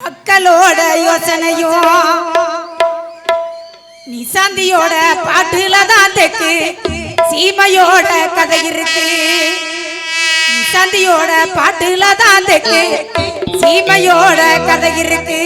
மக்களோட யோசனையோ நிசாந்தியோட பாட்டுல தான் தெக்கு சீமையோட கதை இருக்கு. நிசாந்தியோட பாட்டுல தான் தெக்கு சீமையோட கதை இருக்கு.